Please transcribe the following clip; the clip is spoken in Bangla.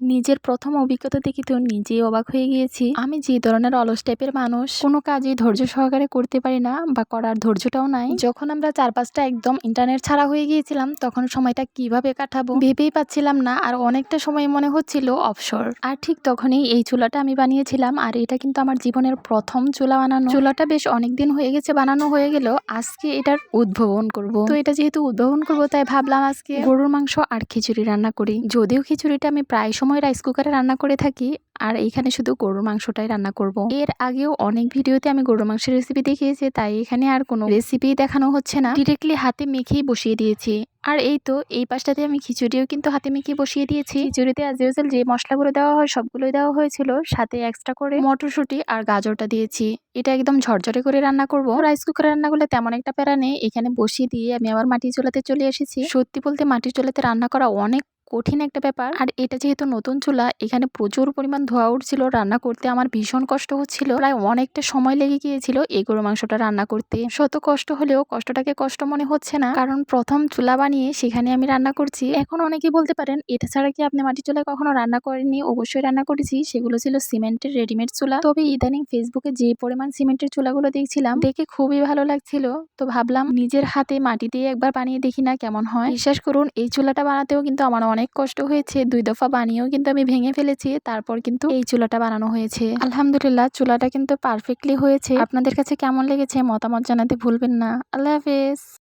নিজের প্রথম অভিজ্ঞতা দেখে তো নিজেই অবাক হয়ে গিয়েছি। আমি যে ধরনের অলস টাইপের মানুষ, কোনো কাজই ধৈর্য সহকারে করতে পারি না বা করার ধৈর্যটাও নাই। যখন আমরা চার পাঁচটা একদম ইন্টারনেট ছাড়া হয়ে গিয়েছিলাম, তখন সময়টা কীভাবে কাটাবো? ভেবেই পাচ্ছিলাম না, আর অনেকটা সময় মনে হচ্ছিল অবসর। আর ঠিক তখনই এই চুলাটা আমি বানিয়েছিলাম, আর এটা কিন্তু আমার জীবনের প্রথম চুলা বানানো। চুলাটা বেশ অনেক দিন হয়ে গেছে, বানানো হয়ে গেল। আজকে এটার উদ্ভাবন করব। তো এটা যেহেতু উদ্ভাবন করব, তাই ভাবলাম আজকে গরুর মাংস আর খিচুড়ি রান্না করি। যদিও খিচুড়িটা আমি প্রায় সময় রাইস কুকারে রান্না করে থাকি, আর এখানে শুধু গরুর মাংসটাই রান্না করব। এর আগেও অনেক ভিডিওতে আমি গরুর মাংসের রেসিপি দেখিয়েছি, তাই এখানে আর কোনো রেসিপি দেখানো হচ্ছে না। ডিরেক্টলি হাতে মেখেই বসিয়ে দিয়েছি। আর এই তো, এই পাশটাতে আমি খিচুড়িও কিন্তু হাতে মেখে বসিয়ে দিয়েছি। খিচুড়িতে আজ ইউজুয়াল যে মশলাগুলো দেওয়া হয়, সবগুলোই দেওয়া হয়েছিল। সাথে এক্সট্রা করে মটরশুঁটি আর গাজরটা দিয়েছি। এটা একদম ঝরঝরে করে রান্না করব। রাইস কুকারে রান্না করলে তেমন একটা প্যারা নেই। এখানে বসিয়ে দিয়ে আমি আবার মাটির চুলাতে চলে এসেছি। সত্যি বলতে মাটির চুলাতে রান্না করা অনেক কঠিন একটা ব্যাপার। আর এটা যেহেতু নতুন চুলা, এখানে প্রচুর পরিমাণ ধোয়া উঠছিল, রান্না করতে আমার ভীষণ কষ্ট হচ্ছিল। প্রায় অনেকটা সময় লেগে গিয়েছিল এই গরু মাংসটা রান্না করতে। শত কষ্ট হলেও কষ্টটাকে কষ্ট মনে হচ্ছে না। কারণ প্রথম চুলা বানিয়ে সেখানে আমি রান্না করছি। এখন অনেকেই বলতে পারেন, এটা ছাড়া কি আপনি মাটির চুলায় কখনো রান্না করেননি? অবশ্যই রান্না করেছি। সেগুলো ছিল সিমেন্টের রেডিমেড চুলা। তবে ইদানিং ফেসবুকে যে পরিমাণ সিমেন্টের চুলাগুলো দেখছিলাম, দেখে খুবই ভালো লাগছিল। তো ভাবলাম, নিজের হাতে মাটি দিয়ে একবার বানিয়ে দেখি না কেমন হয়। বিশ্বাস করুন, এই চুলাটা বানাতেও কিন্তু আমার অনেক কষ্ট হয়েছে। দুই দফা বানিয়েও কিন্তু আমি ভেঙে ফেলেছি। তারপর কিন্তু এই চুলাটা বানানো হয়েছে। আলহামদুলিল্লাহ, চুলাটা কিন্তু পারফেক্টলি হয়েছে। আপনাদের কাছে কেমন লেগেছে মতামত জানাতে ভুলবেন না। আল্লাহ হাফেজ।